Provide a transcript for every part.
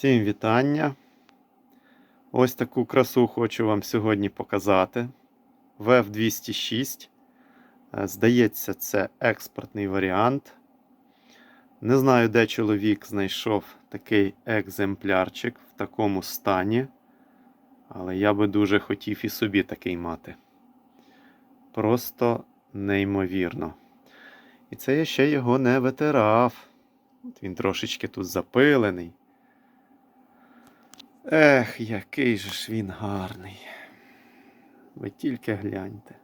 Всім вітання. Ось таку красу хочу вам сьогодні показати. VF 206. Е, Здається, це експортний варіант. Не знаю, де чоловік знайшов такий екземплярчик в такому стані. Але я би дуже хотів і собі такий мати. Просто неймовірно. І це я ще його не витирав. От Він трошечки тут запилений. Ех, який же ж він гарний. Ви тільки гляньте.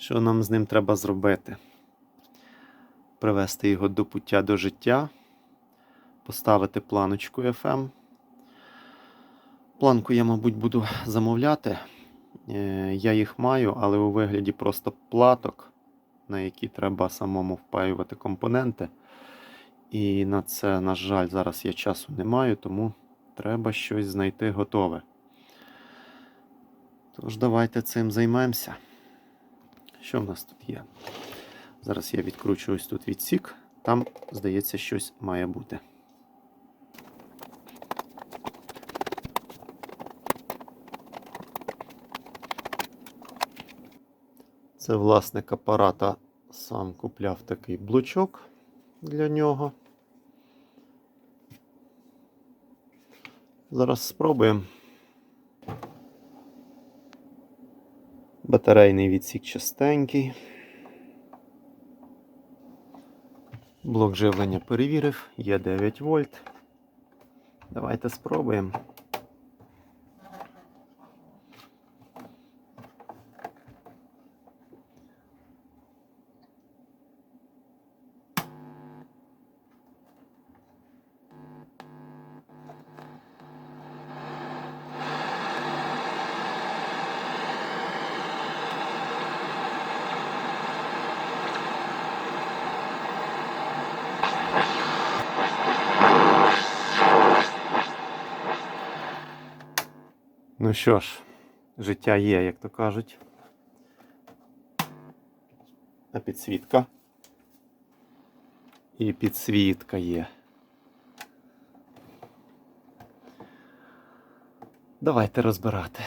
Що нам з ним треба зробити? Привести його до пуття до життя, поставити планочку FM. Планку я, мабуть, буду замовляти. Е, Я їх маю, але у вигляді просто платок, на які треба самому впаювати компоненти. І на це, на жаль, зараз я часу не маю, тому треба щось знайти готове. Тож, давайте цим займемося. Що в нас тут є? Зараз я відкручу ось тут відсік. Там, здається, щось має бути. Це власник апарата сам купляв такий блочок для нього. Зараз спробуємо. Батарейний відсік чистенький. Блок живлення перевірив, є 9 вольт. Давайте спробуємо. Ну що ж, життя є, як то кажуть. А підсвітка. І підсвітка є. Давайте розбирати.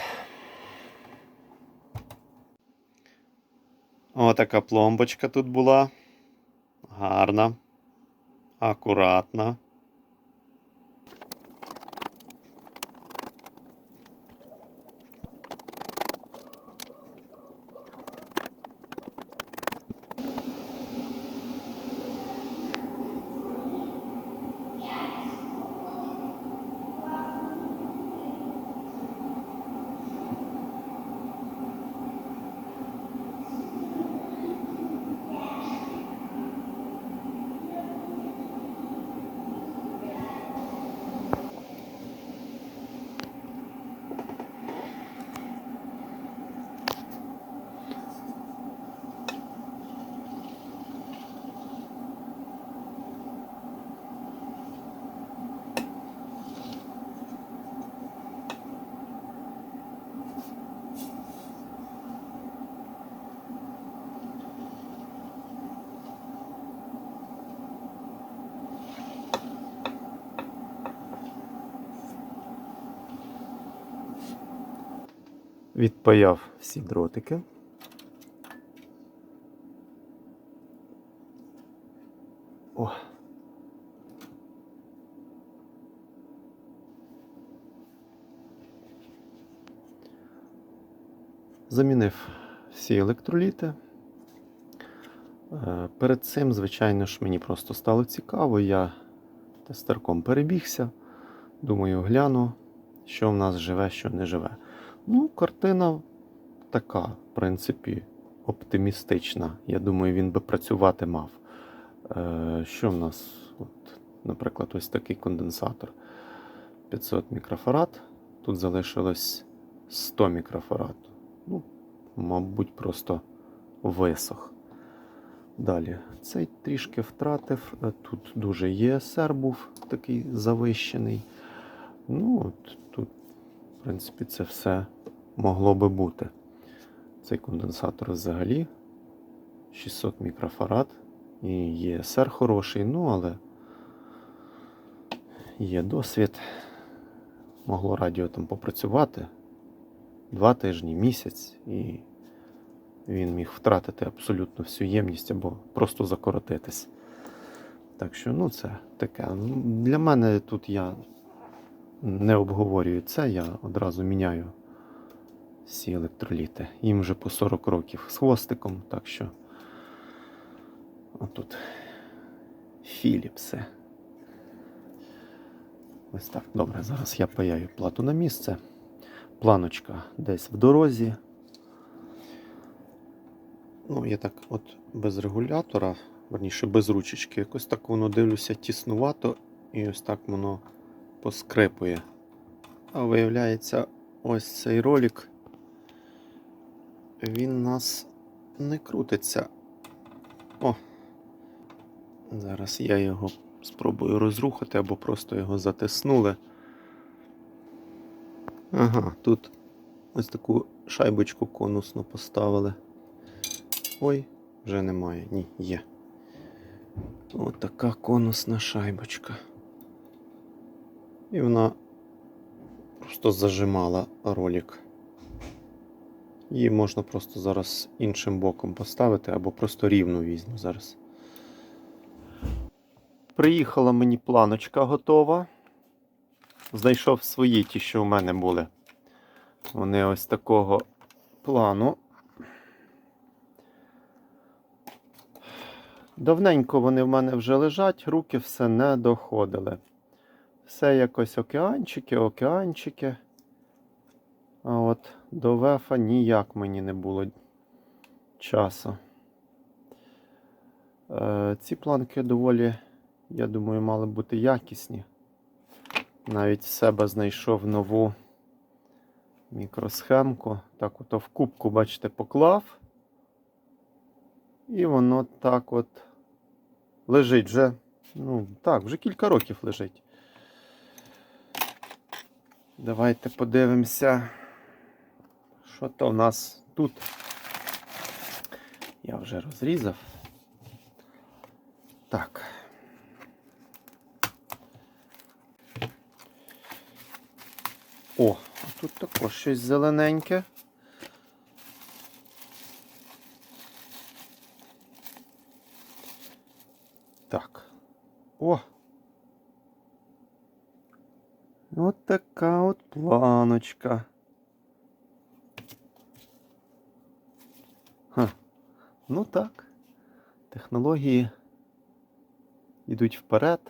О, така пломбочка тут була. Гарна, акуратна. Відпаяв всі дротики. О. Замінив всі електроліти. Е, Перед цим, звичайно ж, мені просто стало цікаво. Я тестерком перебігся. Думаю, гляну, що в нас живе, що не живе. Ну, картина така, в принципі, оптимістична. Я думаю, він би працювати мав. Е, Що в нас? От, наприклад, ось такий конденсатор 500 мікрофарад. Тут залишилось 100 мікрофарад. Ну, мабуть, просто висох. Далі, цей трішки втратив. Е, Тут дуже ЄСР був такий завищений. Ну, от тут, в принципі, це все могло би бути. Цей конденсатор взагалі 600 мікрофарад. І ЄСР хороший, ну але є досвід. Могло радіо там попрацювати два тижні, місяць, і він міг втратити абсолютно всю ємність або просто закоротитись. Так що, ну, це таке. Для мене тут я не обговорюю це, я одразу міняю всі електроліти. Їм вже по 40 років з хвостиком, так що отут Філіпси. Ось так. Добре, зараз я паяю плату на місце. Планочка десь в дорозі. Ну, я так от без регулятора, верніше без ручечки, якось так воно дивлюся тіснувато і ось так воно поскрипує. А виявляється, ось цей ролик, він нас не крутиться. О! Зараз я його спробую розрухати або просто його затиснули. Ага, тут ось таку шайбочку конусну поставили. Ой, вже немає. Ні, є. Ось така конусна шайбочка. І вона просто зажимала ролик. Її можна просто зараз іншим боком поставити або просто рівно візьму зараз. Приїхала мені планочка готова. Знайшов свої ті, що в мене були. Вони ось такого плану. Давненько вони в мене вже лежать, руки все не доходили. Все якось океанчики, океанчики. А от до вефа ніяк мені не було часу. Е, ці планки доволі, я думаю, мали бути якісні. Навіть в себе знайшов нову мікросхемку. Так, ото в кубку, бачите, поклав. І воно так от лежить вже. Ну, так, вже кілька років лежить. Давайте подивимося, що то в нас тут. Я вже розрізав. Так. О, тут також щось зелененьке. Так. О! От така от планочка. Ха. Ну так. Технології йдуть вперед.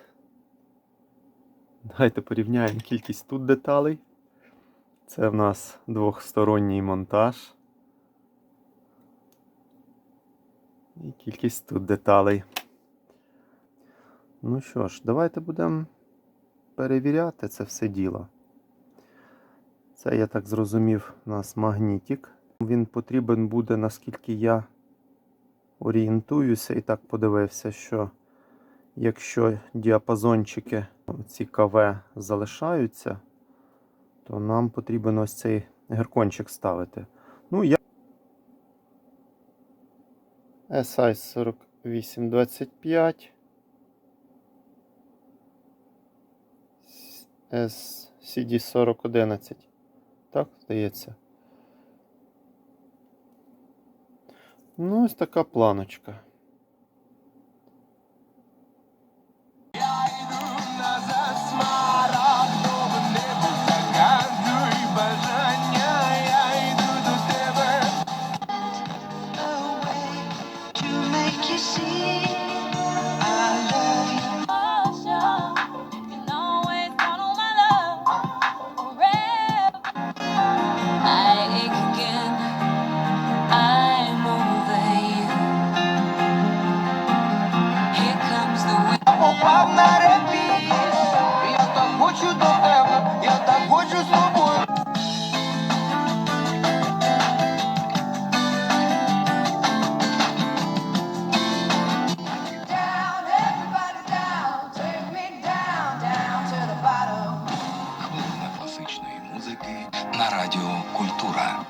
Давайте порівняємо кількість тут деталей. Це в нас двохсторонній монтаж. І кількість тут деталей. Ну що ж, давайте будемо перевіряти це все діло. Це, я так зрозумів, у нас магнітик. Він потрібен буде, наскільки я орієнтуюся і так подивився, що якщо діапазончики ці КВ залишаються, то нам потрібен ось цей геркончик ставити. Ну, я SI 4825. SCD 4011. Так, здається. Ну, ось така планочка. На радіо Культура.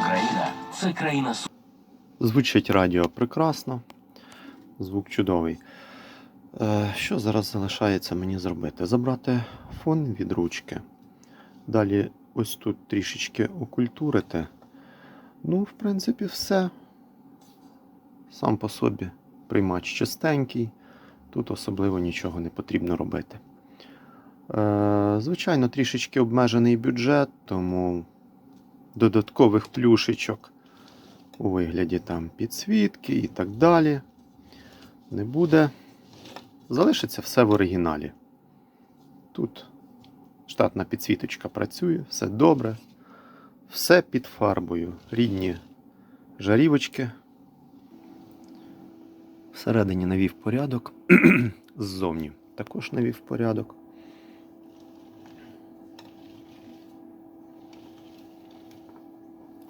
Україна це країна Звучить радіо прекрасно, звук чудовий. Е, Що зараз залишається мені зробити? Забрати фон від ручки. Далі ось тут трішечки окультурити. Ну, в принципі, все. Сам по собі приймач чистенький. Тут особливо нічого не потрібно робити. Е, Звичайно, трішечки обмежений бюджет, тому додаткових плюшечок у вигляді там підсвітки і так далі. Не буде. Залишиться все в оригіналі. Тут штатна підсвіточка працює, все добре. Все під фарбою. Рідні жарівочки. Всередині навів порядок. Ззовні також навів порядок.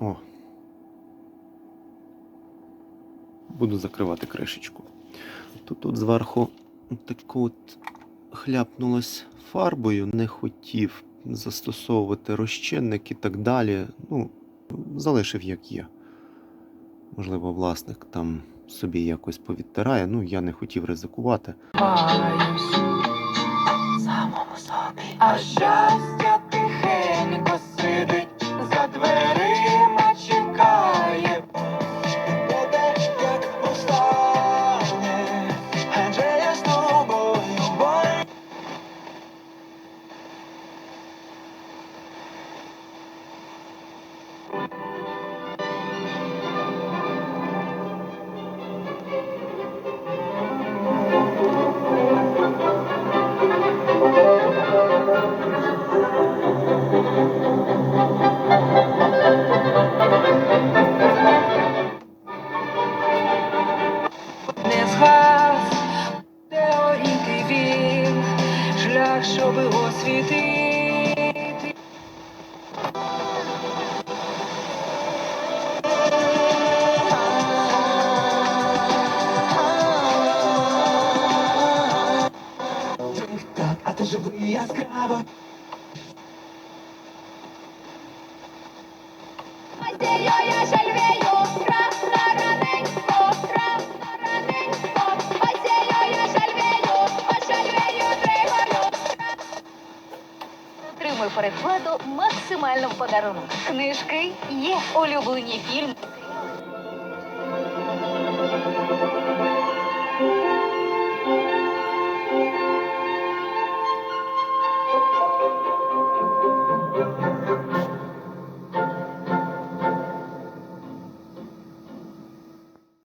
О, буду закривати кришечку. Тут от зверху таку от хляпнулась фарбою, не хотів застосовувати розчинник і так далі. Ну, залишив як є. Можливо, власник там собі якось повідтирає. Ну, я не хотів ризикувати. Самому собі. А щастя Отримуй перекладу максимально в подарунок. Книжки є. Улюблені фільми.